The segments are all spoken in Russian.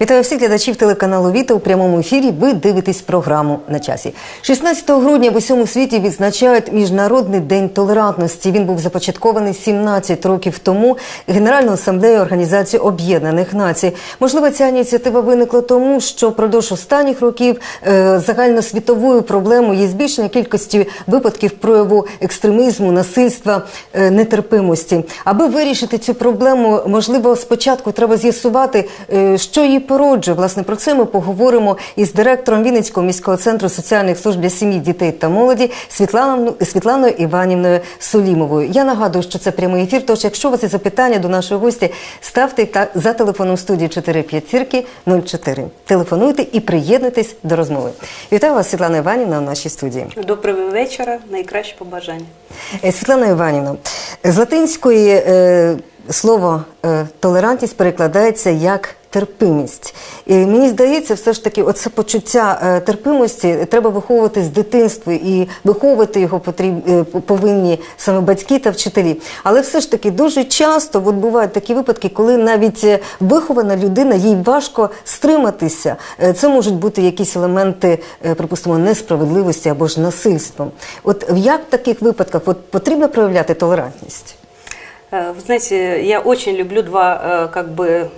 Вітаю всіх глядачів телеканалу Віта у прямому ефірі. Ви дивитесь програму на часі. 16 грудня в усьому світі відзначають міжнародний день толерантності. Він був започаткований 17 років тому Генеральною асамблеєю Організації Об'єднаних Націй. Можливо, ця ініціатива виникла тому, що впродовж останніх років е, загальносвітовою проблемою є збільшення кількості випадків прояву екстремізму, насильства, е, нетерпимості. Аби вирішити цю проблему, можливо, спочатку треба з'ясувати, е, що її породжує. Власне про це ми поговоримо із директором Вінницького міського центру соціальних служб для сім'ї, дітей та молоді Світланою Світланою Іванівною Сулімовою. Я нагадую, що це прямий ефір. Тож, якщо у вас є запитання до нашої гості, ставте та за телефоном студії 45 зірки 04. Телефонуйте і приєднуйтесь до розмови. Вітаю вас, Світлана Іванівна, у нашій студії. Доброго вечора, найкраще побажання. Е, Світлана Іванівна, з латинської е, слово е, толерантність перекладається як терпимість. І мені здається, все ж таки, оце почуття е, терпимості треба виховувати з дитинства, і виховувати його е, повинні саме батьки та вчителі. Але все ж таки дуже часто от бувають такі випадки, коли навіть вихована людина, їй важко стриматися. Це можуть бути якісь елементи, припустимо, несправедливості або ж насильства. От як в таких випадках от потрібно проявляти толерантність? Э, Вы знаете, я очень люблю два э, как бы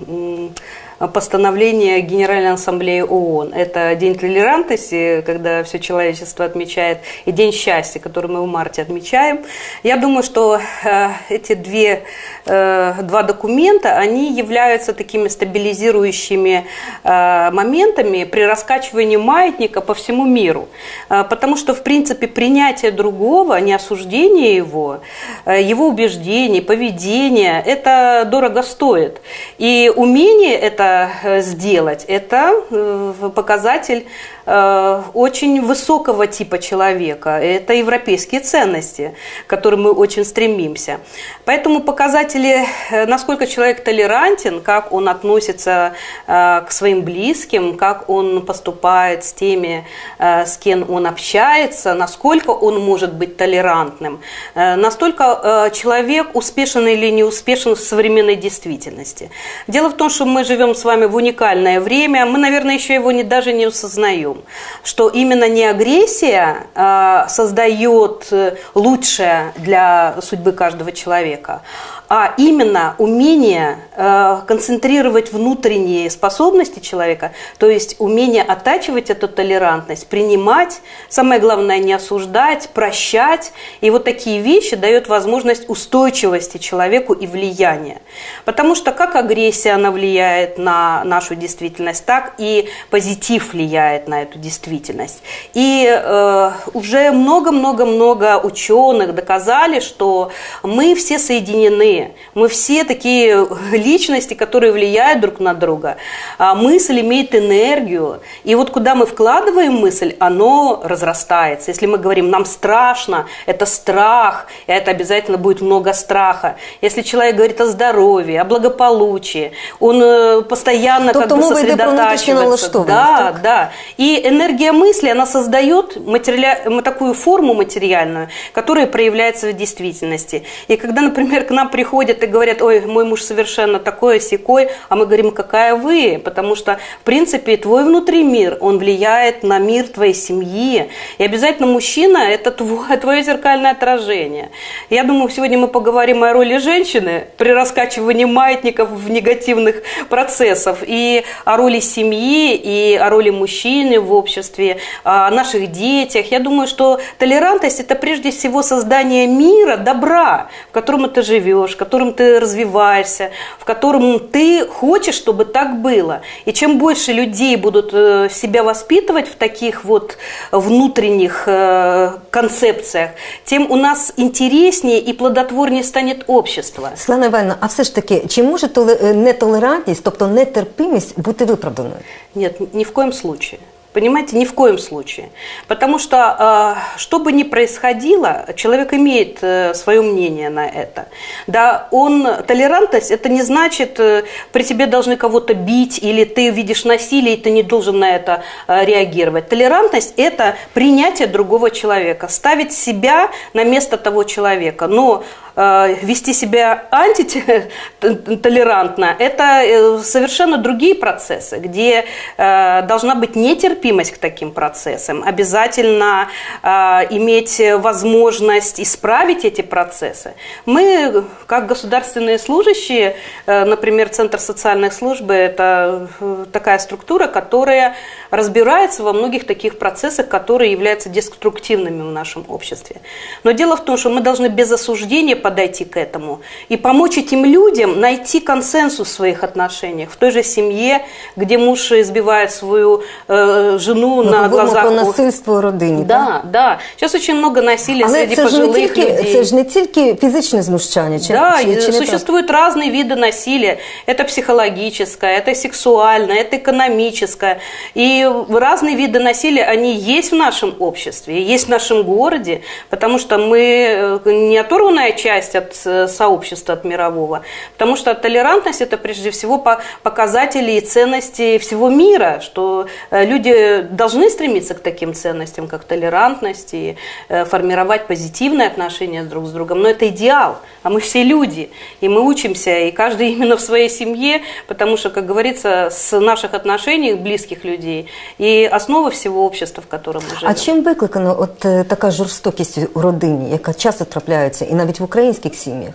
м, постановления Генеральной Ассамблеи ООН. Это День толерантности, когда все человечество отмечает, и День счастья, который мы в марте отмечаем. Я думаю, что э, эти две, э, два документа, они являются такими стабилизирующими э, моментами при раскачивании маятника по всему миру. Э, Потому что, в принципе, принятие другого, не осуждение его, э, его убеждений, поведения, это дорого стоит. И умение это э, сделать, это э, показатель очень высокого типа человека. Это европейские ценности, к которым мы очень стремимся. Поэтому показатели, э, насколько человек толерантен, как он относится э, к своим близким, как он поступает с теми, э, с кем он общается, насколько он может быть толерантным, э, настолько э, человек успешен или не успешен в современной действительности. Дело в том, что мы живем с вами в уникальное время, мы, наверное, еще его не, даже не осознаем, что именно не агрессия э, создает э, лучшее для судьбы каждого человека, а именно умение э, концентрировать внутренние способности человека, то есть умение оттачивать эту толерантность, принимать, самое главное не осуждать, прощать. И вот такие вещи дают возможность устойчивости человеку и влияния. Потому что как агрессия, она влияет на нашу действительность, так и позитив влияет на эту действительность. И э, уже много-много-много ученых доказали, что мы все соединены, мы все такие личности, которые влияют друг на друга. А мысль имеет энергию, и вот куда мы вкладываем мысль, оно разрастается. Если мы говорим, нам страшно, это страх, и это обязательно будет много страха. Если человек говорит о здоровье, о благополучии, он э, постоянно как бы сосредотачивается. Да, так? да. И энергия мысли, она создает материаля... м, такую форму материальную, которая проявляется в действительности. И когда, например, к нам приходят и говорят, ой, мой муж совершенно такой, секой, а мы говорим, какая вы? Потому что, в принципе, твой внутренний мир, он влияет на мир твоей семьи. И обязательно мужчина – это твое, твое зеркальное отражение. Я думаю, сегодня мы поговорим о роли женщины при раскачивании маятников в негативных процессов, и о роли семьи, и о роли мужчины в обществе, о наших детях. Я думаю, что толерантность – это прежде всего создание мира, добра, в котором ты живешь, в котором ты развиваешься, в котором ты хочешь, чтобы так было. И чем больше людей будут э, себя воспитывать в таких вот внутренних э, концепциях, тем у нас интереснее и плодотворнее станет общество. Світлана Іванівна, а все ж таки, чи може толе- е, нетолерантність, тобто нетерпимість бути виправданою? Нет, ни в коем случае. Понимаете, ни в коем случае. Потому что, э, что бы ни происходило, человек имеет э, свое мнение на это. Да, он, толерантность, это не значит, э, при тебе должны кого-то бить, или ты видишь насилие, и ты не должен на это реагировать. Толерантность – это принятие другого человека, ставить себя на место того человека. Но вести себя антитолерантно, это э, совершенно другие процессы, где э, должна быть нетерпимость к таким процессам, обязательно э, иметь возможность исправить эти процессы. Мы, как государственные служащие, э, например, Центр социальной службы, это э, такая структура, которая разбирается во многих таких процессах, которые являются деструктивными в нашем обществе. Но дело в том, что мы должны без осуждения подойти к этому и помочь этим людям найти консенсус в своих отношениях. В той же семье, где муж избивает свою э, жену Ми на говоримо глазах. про у- насильство у родині. так? Да, да. Сейчас очень много насилия Але среди це ж, не пожилых тільки, людей. це ж не тільки фізичне знущання, чи, Да, чи, и чи не так? существуют разные виды насилия. Это психологическое, это сексуальное, это экономическое. И разные виды насилия, они есть в нашем обществе, и есть в нашем городе, потому что мы э, не оторванная часть от э, сообщества, от мирового. Потому что толерантность – это прежде всего по- показатели и ценности всего мира, что э, люди должны стремиться к таким ценностям, как толерантность, и э, формировать позитивные отношения друг с другом. Но это идеал, а мы все люди, и мы учимся, и каждый именно в своей семье, потому что, как говорится, с наших отношений близких людей и основа всего общества, в котором мы живем. А чим викликано от е, така жорстокість у родині, яка часто трапляється і навіть в українських сім'ях?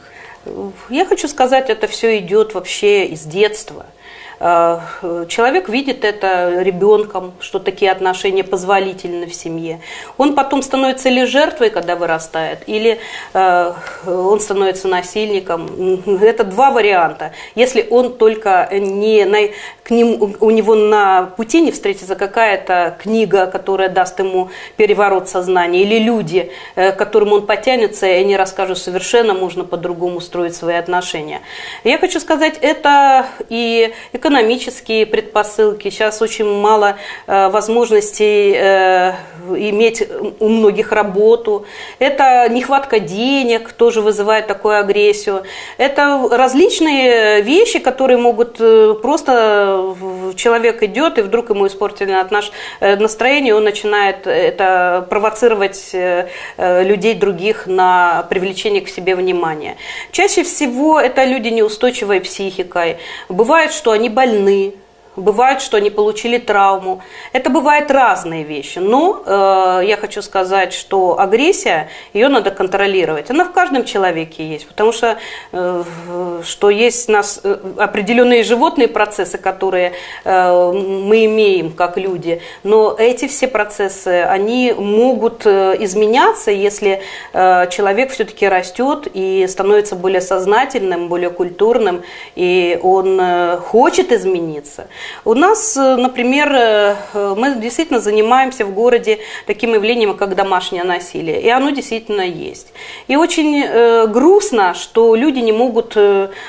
Я хочу сказать, это все идет вообще из детства. Э, Человек видит это ребенком, что такие отношения позволительны в семье. Он потом становится или жертвой, когда вырастает, или э, он становится насильником. Это два варианта. Если он только не на, к ним, у него на пути не встретится какая-то книга, которая даст ему переворот сознания, или люди, э, к которым он потянется, и они расскажут совершенно можно по-другому строить свои отношения. Я хочу сказать, это и экономические предпосылки. Сейчас очень мало э, возможностей э, иметь у многих работу. Это нехватка денег тоже вызывает такую агрессию. Это различные вещи, которые могут э, просто человек идет и вдруг ему испортили настроение, он начинает это провоцировать людей других на привлечение к себе внимания. Чаще всего это люди неустойчивой психикой. Бывает, что они больны, Бывает, что они получили травму. Это бывают разные вещи. Но э, я хочу сказать, что агрессия, ее надо контролировать. Она в каждом человеке есть. Потому что, э, что есть у нас э, определенные животные процессы, которые э, мы имеем как люди. Но эти все процессы, они могут э, изменяться, если э, человек все-таки растет и становится более сознательным, более культурным, и он э, хочет измениться. У нас, э, например, э, э, мы действительно занимаемся в городе таким явлением, как домашнее насилие, и оно действительно есть. И очень грустно, что люди не могут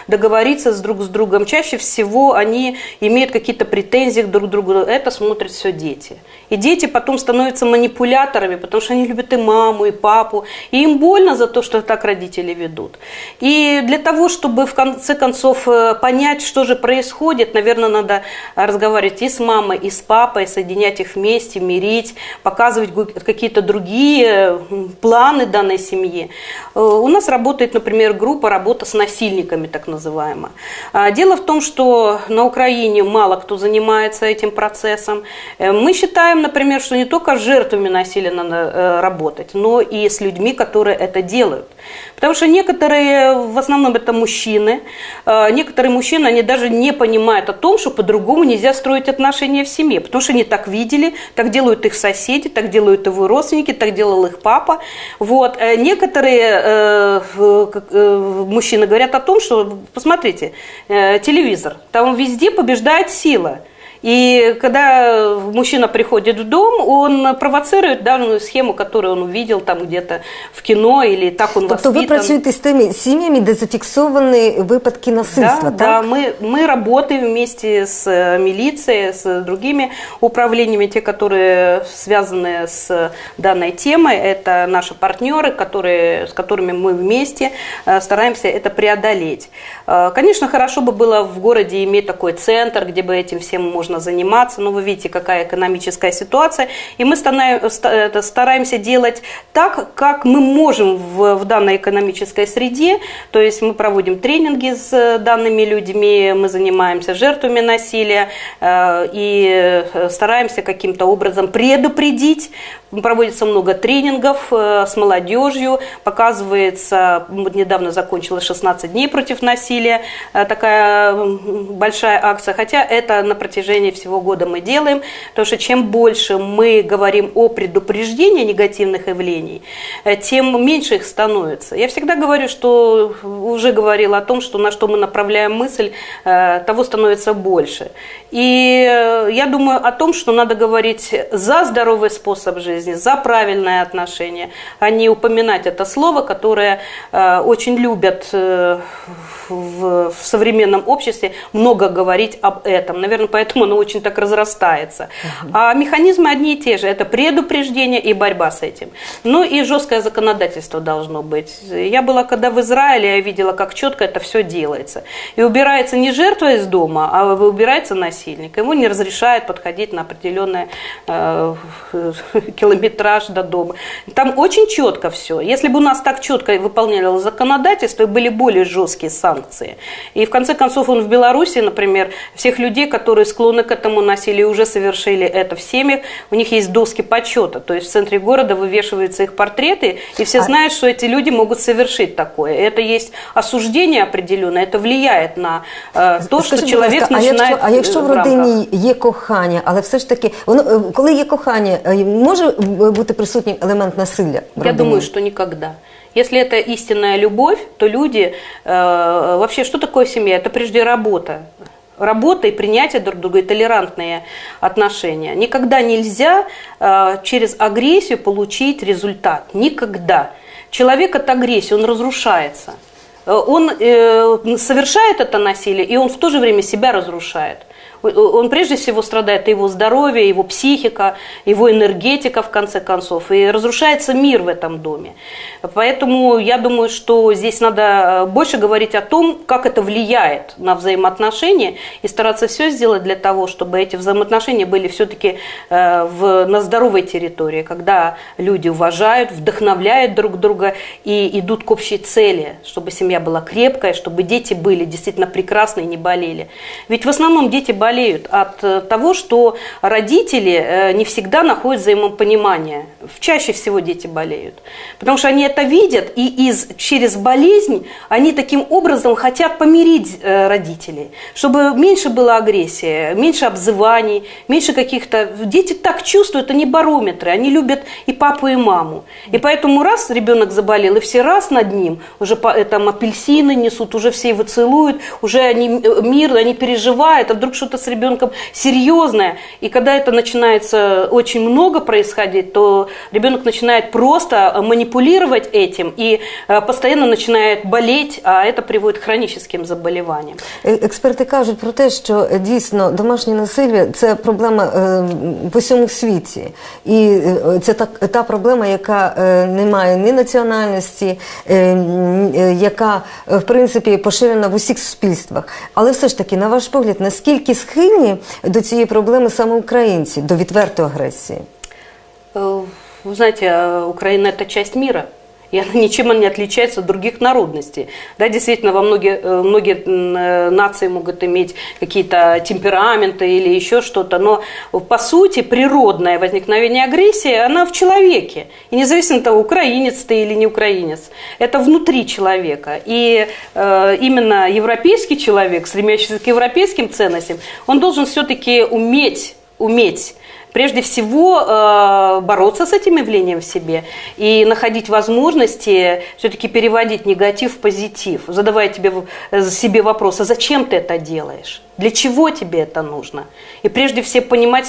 договориться с друг с другом. Чаще всего они имеют какие-то претензии друг к другу. Это смотрят все дети. И дети потом становятся манипуляторами, потому что они любят и маму, и папу. И им больно за то, что так родители ведут. И для того, чтобы в конце концов понять, что же происходит, наверное, надо разговаривать и с мамой, и с папой, соединять их вместе, мирить, показывать какие-то другие планы данной семьи. Э, У нас работает, например, группа «Работа с насильниками», так называемая. А, Дело в том, что на Украине мало кто занимается этим процессом. Э, Мы считаем, например, что не только с жертвами насилия надо э, работать, но и с людьми, которые это делают. Потому что некоторые, в основном это мужчины, э, некоторые мужчины, они даже не понимают о том, что по-другому нельзя строить отношения в семье, потому что они так видели, так делают их соседи, так делают его родственники, так делал их папа. Вот. Э, Некоторые э, мужчины говорят о том, что, посмотрите, телевизор, там везде побеждает сила. И когда мужчина приходит в дом, он провоцирует данную схему, которую он увидел там где-то в кино или так он Тобто ви воспитан. працюєте з тими сім'ями, де зафіксовані випадки насильства, Да, так? да, мы, мы работаем вместе с э, милицией, с другими управлениями, те, которые связаны с данной темой. Это наши партнеры, которые, с которыми мы вместе э, стараемся это преодолеть. Э, Конечно, хорошо бы было в городе иметь такой центр, где бы этим всем можно можно заниматься, но вы видите, какая экономическая ситуация, и мы стараемся делать так, как мы можем в, в данной экономической среде, то есть мы проводим тренинги с данными людьми, мы занимаемся жертвами насилия э, и стараемся каким-то образом предупредить. Проводится много тренингов э, с молодежью, показывается, недавно закончилась 16 дней против насилия, э, такая большая акция, хотя это на протяжении всего года мы делаем, потому что чем больше мы говорим о предупреждении негативных явлений, э, тем меньше их становится. Я всегда говорю, что уже говорила о том, что на что мы направляем мысль, того становится больше. И я думаю о том, что надо говорить за здоровый способ жизни, за правильное отношение, а не упоминать это слово, которое э, очень любят э, в, в современном обществе много говорить об этом. Наверное, поэтому оно очень так разрастается. А механизмы одни и те же. Это предупреждение и борьба с этим. Ну и жесткое законодательство должно быть. Я была когда в Израиле, я видела, как четко это все делается. И убирается не жертва из дома, а убирается насильник. Ему не разрешают подходить на определенный э, километраж до дома. Там очень четко все. Если бы у нас так четко выполнялось законодательство и были более жесткие санкции, санкции. И в конце концов он в Беларуси, например, всех людей, которые склонны к этому насилию, уже совершили это в семьях, у них есть доски почета, то есть в центре города вывешиваются их портреты, и все а... знают, что эти люди могут совершить такое. Это есть осуждение определенное, это влияет на э, то, Скажіть, що чоловік ласка, починає. А якщо, а якщо в родині є кохання, але все ж таки, воно коли є кохання, може бути присутній елемент насилля? В Я думаю, що ніколи. Если это истинная любовь, то люди... Э, вообще, что такое семья? Это прежде работа. Работа и принятие друг друга, и толерантные отношения. Никогда нельзя э, через агрессию получить результат. Никогда. Человек от агрессии, он разрушается. Э, он э, совершает это насилие, и он в то же время себя разрушает он прежде всего страдает его здоровье, его психика, его энергетика, в конце концов, и разрушается мир в этом доме. Поэтому я думаю, что здесь надо э, больше говорить о том, как это влияет на взаимоотношения, и стараться все сделать для того, чтобы эти взаимоотношения были все-таки э, в, на здоровой территории, когда люди уважают, вдохновляют друг друга и идут к общей цели, чтобы семья была крепкая, чтобы дети были действительно прекрасные и не болели. Ведь в основном дети болеют болеют от э, того, что родители э, не всегда находят взаимопонимание. Чаще всего дети болеют. Потому что они это видят, и из, через болезнь они таким образом хотят помирить э, родителей, чтобы меньше было агрессии, меньше обзываний, меньше каких-то... Дети так чувствуют, они барометры, они любят и папу, и маму. И поэтому раз ребенок заболел, и все раз над ним, уже там апельсины несут, уже все его целуют, уже они мир, они переживают, а вдруг что-то с ребенком серьезное. И когда это начинается очень много происходить, то ребенок начинает просто манипулировать этим и э, постоянно начинает болеть, а это приводит к хроническим заболеваниям. Експерти кажуть про те, що дійсно домашнє насилля це проблема в усьому світі. І це та, та проблема, яка не має ні національності, яка в принципі поширена в усіх суспільствах. Але все ж таки, на ваш погляд, наскільки схильні до цієї проблеми саме українці, до відвертої агресії? Вы знаете, Украина – это часть мира – и она ничем не отличается от других народностей. Да, действительно, во многие, э, многие э, нации могут иметь какие-то темпераменты или еще что-то, но по сути природное возникновение агрессии, она в человеке. И независимо от того, украинец ты или не украинец, это внутри человека. И э, именно европейский человек, стремящийся к европейским ценностям, он должен все-таки уметь, уметь прежде всего э, бороться с этим явлением в себе и находить возможности все-таки переводить негатив в позитив, задавая тебе, себе вопрос, а зачем ты это делаешь? Для чего тебе это нужно? И прежде всего понимать,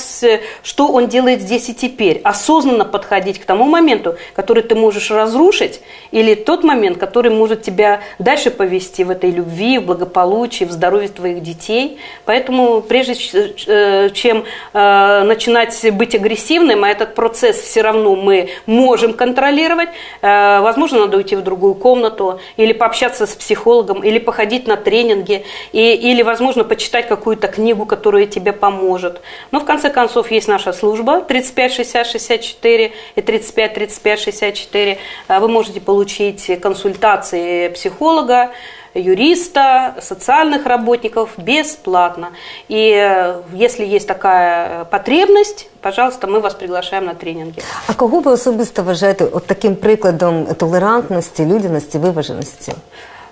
что он делает здесь и теперь. Осознанно подходить к тому моменту, который ты можешь разрушить, или тот момент, который может тебя дальше повести в этой любви, в благополучии, в здоровье твоих детей. Поэтому прежде э, чем э, начинать быть агрессивным, а этот процесс все равно мы можем контролировать, э, возможно, надо уйти в другую комнату, или пообщаться с психологом, или походить на тренинги, и, или, возможно, почитать какую-то книгу, которая тебе поможет. Но, в конце концов, есть наша служба 35 60 64 и 35 35 64. Э, Вы можете получить консультации психолога, юриста, социальных работников бесплатно. И э, если есть такая э, потребность, пожалуйста, мы вас приглашаем на тренинги. А кого ви особисто вважаєте от таким прикладом толерантності, людяності, виваженості?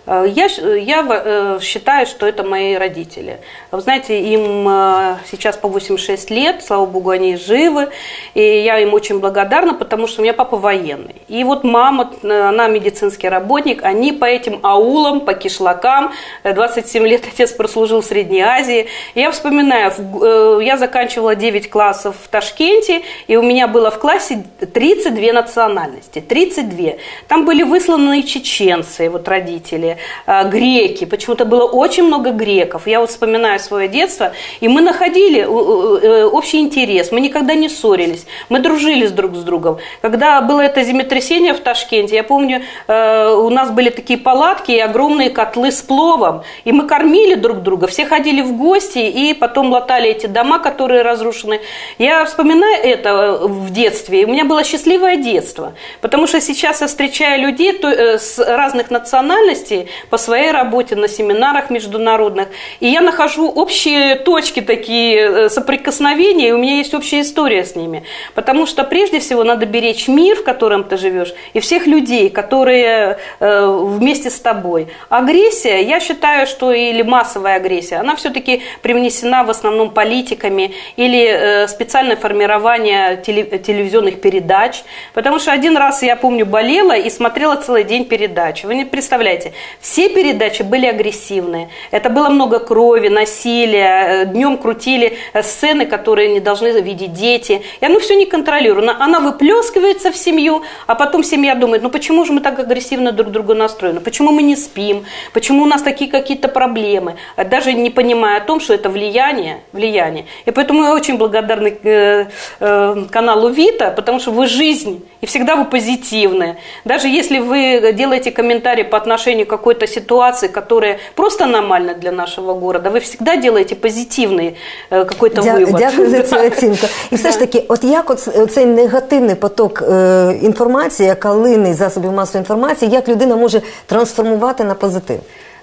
Э, Я, ш- я э, считаю, что это мои родители. Вы знаете, им э, сейчас по 86 лет, слава богу, они живы, и я им очень благодарна, потому что у меня папа военный. И вот мама, э, она медицинский работник, они по этим аулам, по кишлакам, э, 27 лет отец прослужил в Средней Азии. Я вспоминаю, э, я заканчивала 9 классов в Ташкенте, и у меня было в классе 32 национальности, 32. Там были высланные чеченцы, вот родители, э, греки, почему-то было очень много греков. Я вот вспоминаю свое детство, и мы находили э, э, общий интерес, мы никогда не ссорились, мы дружили друг с другом. Когда было это землетрясение в Ташкенте, я помню, у нас были такие палатки и огромные котлы с пловом, и мы кормили друг друга, все ходили в гости, и потом латали эти дома, которые разрушены. Я вспоминаю это в детстве, и у меня было счастливое детство, потому что сейчас я встречаю людей с разных национальностей по своей работе на семинарах международных, и я нахожу общие точки такие э, соприкосновения, и у меня есть общая история с ними, потому что прежде всего надо беречь мир, в котором ты живешь, и всех людей, которые э, вместе с тобой. Агрессия, я считаю, что или массовая агрессия, она все-таки привнесена в основном политиками или э, специальное формирование теле- телевизионных передач, потому что один раз, я помню, болела и смотрела целый день передач. Вы не представляете, все передачи были агрессивные. Это было много крови, насилия, днем крутили э, сцены, которые не должны видеть дети. И оно все не контролируемо. Она выплескивается в семью, а потом семья думает, ну почему же мы так агрессивно друг другу настроены? Почему мы не спим? Почему у нас такие какие-то проблемы? А Даже не понимая о том, что это влияние, влияние. И поэтому я очень благодарна э, э, каналу Вита, потому что вы жизнь, и всегда вы позитивны. Даже если вы делаете комментарии по отношению к какой-то ситуации, которая просто аномальна для нашего города, вы всегда делаете позитивный э, какой-то Дя- вывод. Дякую за цю Да. оцінку. І все ж Да. таки, от як от цей негативний поток е, інформації, яка лине із засобів масової інформації, як людина може трансформувати на позитив?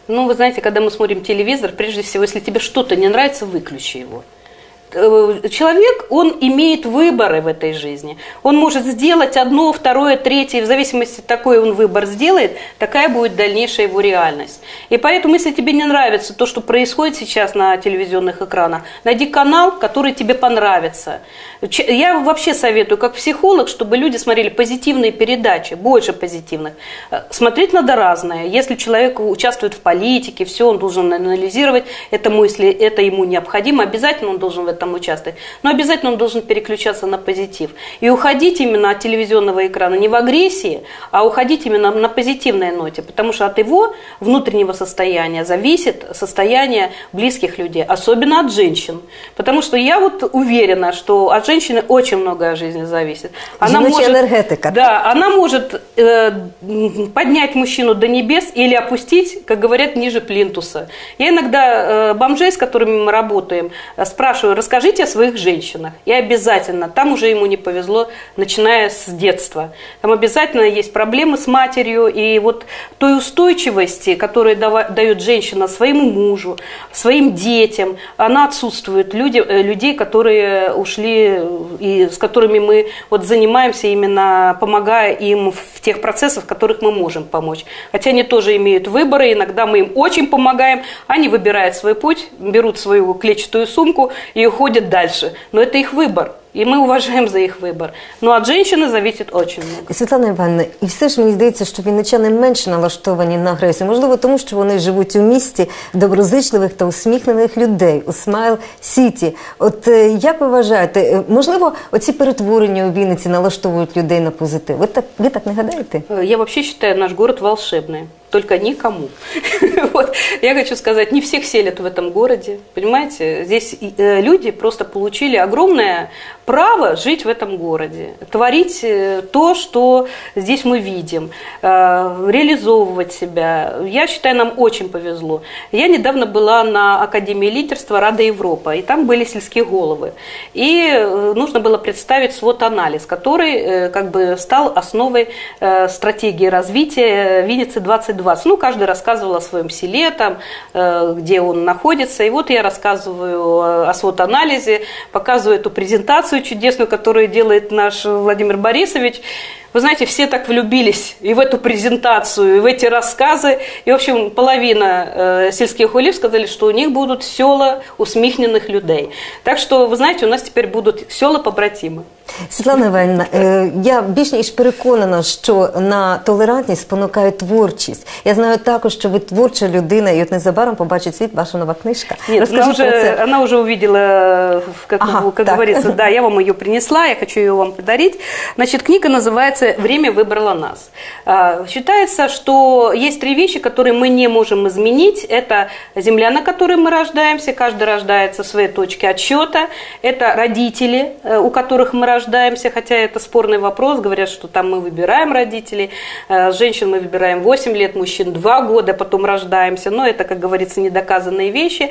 Ну, вы знаете, когда мы смотрим телевизор, прежде всего, если тебе что-то не нравится, выключи его. Э, Человек, он имеет выборы в этой жизни. Он может сделать одно, второе, третье, в зависимости, такой он выбор сделает, такая будет дальнейшая его реальность. И поэтому, если тебе не нравится то, что происходит сейчас на телевизионных экранах, найди канал, который тебе понравится. Я вообще советую, как психолог, чтобы люди смотрели позитивные передачи, больше позитивных. Э, Смотреть надо разное. Если человек участвует в политике, все, он должен анализировать этому, если это ему необходимо, обязательно он должен в этом участвовать. Но обязательно он должен переключаться на позитив. И уходить именно от телевизионного экрана не в агрессии, а уходить именно на позитивной ноте, потому что от его внутреннего состояния зависит состояние близких людей, особенно от женщин. Потому что я вот уверена, что от женщины очень многое в жизни зависит. Жіноча енергетика, Да, она может э, поднять мужчину до небес или опустить, как говорят, ниже плинтуса. Я иногда э, бомжей, с которыми мы работаем, э, спрашиваю, расскажите о своих женщинах. И обязательно, там уже ему не повезло, начиная с детства. Там обязательно есть проблемы с матерью, и вот той устойчивости, которую дает женщина своему мужу, своим детям, она отсутствует. Люди, э, людей, которые ушли и с которыми мы вот занимаемся именно помогая им в тех процессах, в которых мы можем помочь. Хотя они тоже имеют выборы, иногда мы им очень помогаем, они выбирают свой путь, берут свою клетчатую сумку и уходят дальше. Но это их выбор. И мы уважаем за их выбор. Но от женщины зависит очень много. Світлана Івановна, і все ж мені здається, що вінничани менше налаштовані на агресію. Можливо, тому що вони живуть у місті доброзичливих та усміхнених людей у Смайл Сіті. От е, як ви вважаєте, е, можливо, оці перетворення у Вінниці налаштовують людей на позитив? Ви так ви так не гадаєте? Э, Я вообще считаю наш город волшебный. Только никому. Вот. Я хочу сказать, не всех селят в этом городе. Понимаете, здесь э, люди просто получили огромное право жить в этом городе, творить э, то, что здесь мы видим, э, реализовывать себя. Я считаю, нам очень повезло. Я недавно была на Академии лидерства Рада Европа, и там были сельские головы. И нужно было представить свод-анализ, который как бы стал основой стратегии развития Винницы 2020. Ну, каждый рассказывал о своем селе, там, где он находится. И вот я рассказываю о свод-анализе, показываю эту презентацию чудесную, которую делает наш Владимир Борисович. Вы знаете, все так влюбились и в эту презентацию, и в эти рассказы. И, в общем, половина э, сельских голів сказали, что у них будут села усміхнених людей. Так что, вы знаете, у нас теперь будут села побратимы. Світлана Іванівна, е, я більш ніж переконана, що на толерантність спонукає творчість. Я знаю також, що ви творча людина, і от незабаром побачить світ ваша нова книжка. Нет, она Розкажіть про це. уже, она уже увидела, как, Ага, как так. говорится, да, я вам ее принесла, я хочу ее вам подарить. Значит, книга называется «Время выбрало нас». А, Считается, что есть три вещи, которые мы не можем изменить. Это земля, на которой мы рождаемся, каждый рождается в своей точке отсчета. Это родители, э, у которых мы рождаемся, хотя это спорный вопрос, говорят, что там мы выбираем родителей. Э, Женщин мы выбираем 8 лет, мужчин 2 года, потом рождаемся. Но это, как говорится, недоказанные вещи.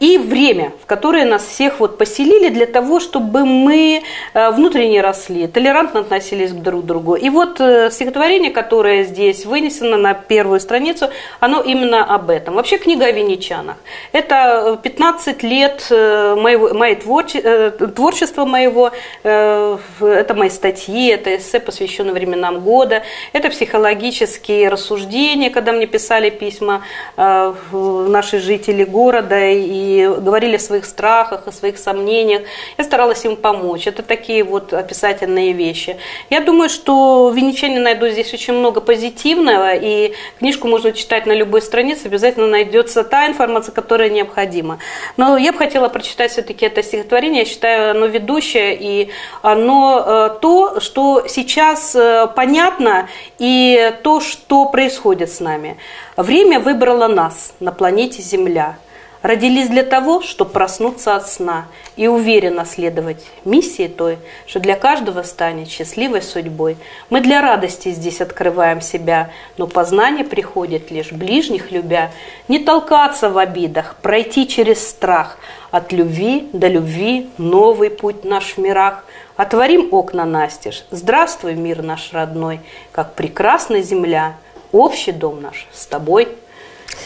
И время, в которое нас всех вот поселили для того, чтобы мы э, внутренне росли, толерантно относились друг к другу. И вот э, стихотворение, которое здесь вынесено на первую страницу, оно именно об этом. Вообще книга о венечанах. Это 15 лет э, моего, моей творче- э, творчества моего, э, это мои статьи, это эссе, посвященные временам года, это психологические рассуждения, когда мне писали письма э, наши жители города и говорили о своих страхах, о своих сомнениях. Я старалась им помочь. Это такие вот описательные вещи. Я думаю, что венечане найдут здесь очень много позитивного, и книжку можно читать на любой странице, обязательно найдется та информация, которая необходима. Но я бы хотела прочитать все-таки это стихотворение. Я считаю, оно ведущее, и оно э, то, что сейчас э, понятно, и то, что происходит с нами. Время выбрало нас на планете Земля. Родились для того, чтобы проснуться от сна и уверенно следовать миссии той, что для каждого станет счастливой судьбой. Мы для радости здесь открываем себя, но познание приходит лишь ближних любя. Не толкаться в обидах, пройти через страх. От любви до любви новый путь наш в мирах. Отворим окна настежь. Здравствуй, мир наш родной, как прекрасна земля, общий дом наш с тобой.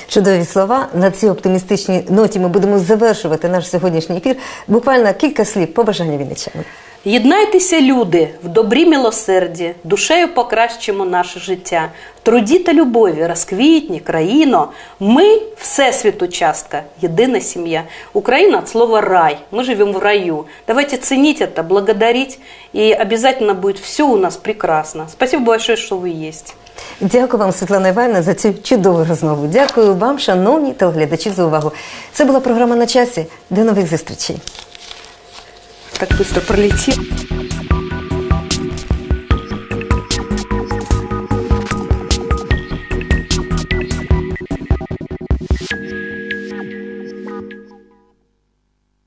Чудові слова. На цій оптимістичній ноті ми будемо завершувати наш сьогоднішній ефір. Буквально кілька слів побажання вінничанам. Єднайтеся, люди, в добрі милосерді, душею покращимо наше життя. В труді та любові розквітні, країно. Ми – всесвіту частка, єдина сім'я. Україна от слова рай. Мы живем в раю. Давайте ценить это, благодарить, и обязательно будет все у нас прекрасно. Спасибо большое, что вы есть. Дякую вам, Світлана Іванівна, за цю чудову розмову. Дякую вам, шановні телеглядачі, за увагу. Це була програма на часі. До нових зустрічей. Так быстро пролетел.